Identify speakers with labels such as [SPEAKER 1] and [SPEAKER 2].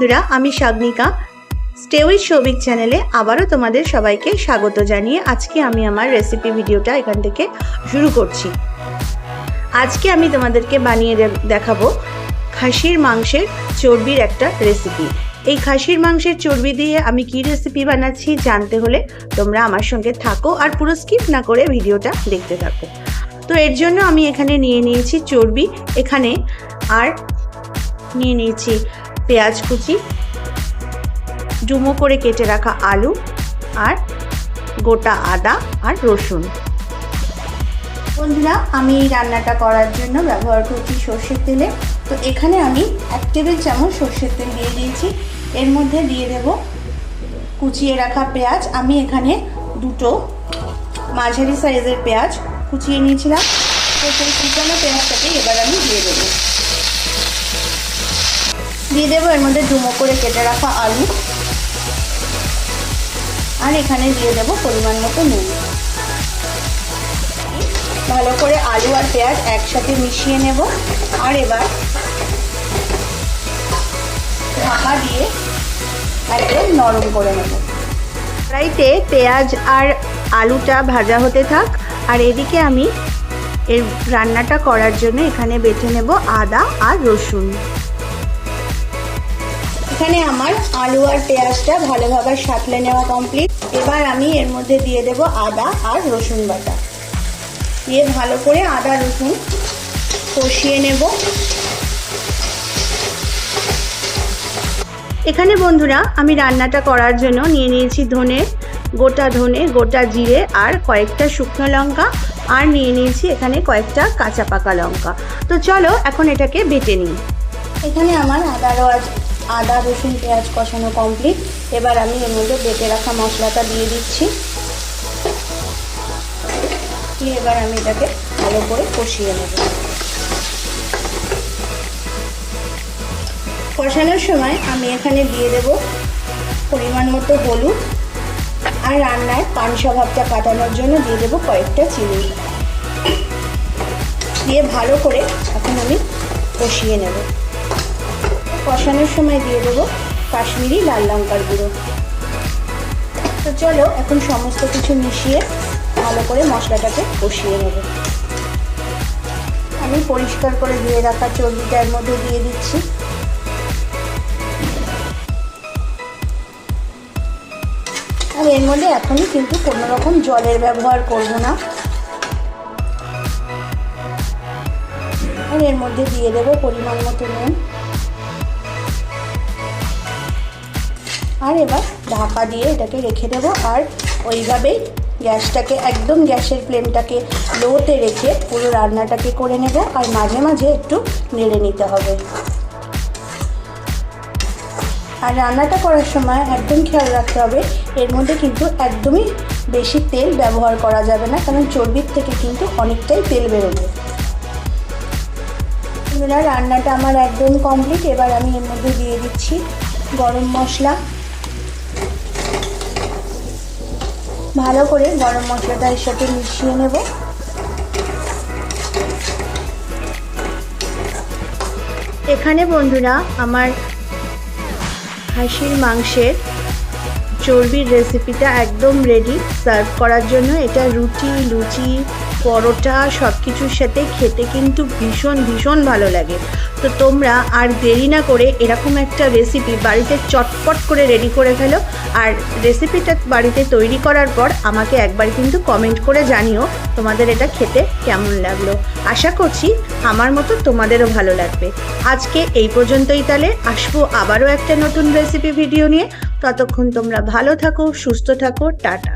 [SPEAKER 1] বন্ধুরা, আমি শাগনিকা স্টেউইজ সৌভিক চ্যানেলে আবারও তোমাদের সবাইকে স্বাগত জানিয়ে আজকে আমি আমার রেসিপি ভিডিওটা এখান থেকে শুরু করছি। আজকে আমি তোমাদেরকে বানিয়ে দেখাবো খাসির মাংসের চর্বির একটা রেসিপি এই খাসির মাংসের চর্বি দিয়ে আমি কি রেসিপি বানাচ্ছি জানতে হলে তোমরা আমার সঙ্গে থাকো আর পুরো স্কিপ না করে ভিডিওটা দেখতে থাকো। তো এর জন্য আমি এখানে নিয়ে নিয়েছি চর্বি, এখানে আর নিয়ে নিয়েছি পেঁয়াজ কুচি, ডুমো করে কেটে রাখা আলু আর গোটা আদা আর রসুন। বন্ধুরা, আমি এই রান্নাটা করার জন্য ব্যবহার করছি সর্ষের তেলে। তো এখানে আমি এক টেবিল চামচ সর্ষের তেল দিয়ে দিয়েছি। এর মধ্যে দিয়ে দেব কুচিয়ে রাখা পেঁয়াজ। আমি এখানে দুটো মাঝারি সাইজের পেঁয়াজ কুচিয়ে নিয়েছিলাম। তো সেই কুচানো পেঁয়াজটাকে এবার আমি দিয়ে দেবো। দিয়ে দেবো, এর মধ্যে ডুমো করে কেটে রাখা আলু। আর এখানে দিয়ে দেবো পরিমাণ মতো নুন। ভালো করে আলু আর পেঁয়াজ একসাথে মিশিয়ে নেব। আর এবার ঢাকা দিয়ে একদম নরম করে নেব। কড়াইতে পেঁয়াজ আর আলুটা ভাজা হতে থাক। আর এদিকে আমি এর রান্নাটা করার জন্য এখানে বেটে নেব আদা আর রসুন। এখানে আমার আলু আর পেঁয়াজটা ভালোভাবে সাঁতলে নেওয়া কমপ্লিট এবার আমি এর মধ্যে দিয়ে দেব আদা আর রসুন বাটা। দিয়ে ভালো করে আদা, রসুন কষিয়ে নেব। এখানে বন্ধুরা, আমি রান্নাটা করার জন্য নিয়ে নিয়েছি ধনে, গোটা ধনে, গোটা জিরে আর কয়েকটা শুকনো লঙ্কা আর নিয়ে নিয়েছি এখানে কয়েকটা কাঁচা পাকা লঙ্কা। তো চলো, এখন এটাকে বেটে নিই। এখানে আমার আদা রস আদা, রসুন, পেঁয়াজ কষানো কমপ্লিট এবার আমি এর মধ্যে বেটে রাখা মশলাটা দিয়ে দিচ্ছি। দিয়ে এবার আমি এটাকে ভালো করে কষিয়ে নেব। কষানোর সময় আমি এখানে দিয়ে দেব পরিমাণ মতো হলুদ। আর রান্নায় পানসা ভাবটা কাটানোর জন্য দিয়ে দেবো কয়েকটা চিনি। দিয়ে ভালো করে এখন আমি কষিয়ে নেব। কষানোর সময় দিয়ে দেবো কাশ্মীরি লাল লঙ্কার গুঁড়ো। তো চলো, এখন সমস্ত কিছু মিশিয়ে ভালো করে মশলাটাকে কষিয়ে নেব। আমি পরিষ্কার করে ধুয়ে রাখা চর্বিটার মধ্যে দিয়ে দিচ্ছি। আর এর মধ্যে এখনই কিন্তু কোনো রকম জলের ব্যবহার করব না। আর এর মধ্যে দিয়ে দেবো পরিমাণ মতো নুন। আর এবার ঢাকা দিয়ে এটাকে রেখে দেবো। আর ওইভাবেই গ্যাসটাকে, একদম গ্যাসের ফ্লেমটাকে লোতে রেখে পুরো রান্নাটাকে করে নেব। আর মাঝে মাঝে একটু নেড়ে নিতে হবে। আর রান্নাটা করার সময় একদম খেয়াল রাখতে হবে, এর মধ্যে কিন্তু একদমই বেশি তেল ব্যবহার করা যাবে না, কারণ চর্বির থেকে কিন্তু অনেকটাই তেল বেরোবে। রান্নাটা আমার একদম কমপ্লিট এবার আমি এর মধ্যে দিয়ে দিচ্ছি গরম মশলা। ভালো করে গরম মশলাটা এর সাথে মিশিয়ে নেব। এখানে বন্ধুরা, আমার হাসির মাংসের চর্বির রেসিপিটা একদম রেডি সার্ভ করার জন্য। এটা রুটি, লুচি পরোটা সব কিছুর সাথে খেতে কিন্তু ভীষণ ভীষণ ভালো লাগে। তো তোমরা আর দেরি না করে এরকম একটা রেসিপি বাড়িতে চটপট করে রেডি করে ফেলো। আর রেসিপিটা বাড়িতে তৈরি করার পর আমাকে একবার কিন্তু কমেন্ট করে জানিও তোমাদের এটা খেতে কেমন লাগল। আশা করছি আমার মতো তোমাদেরও ভালো লাগবে। আজকে এই পর্যন্তই তাহলে। আসব আবারও একটা নতুন রেসিপি ভিডিও নিয়ে। ততক্ষণ তোমরা ভালো থাকো, সুস্থ থাকো, টাটা।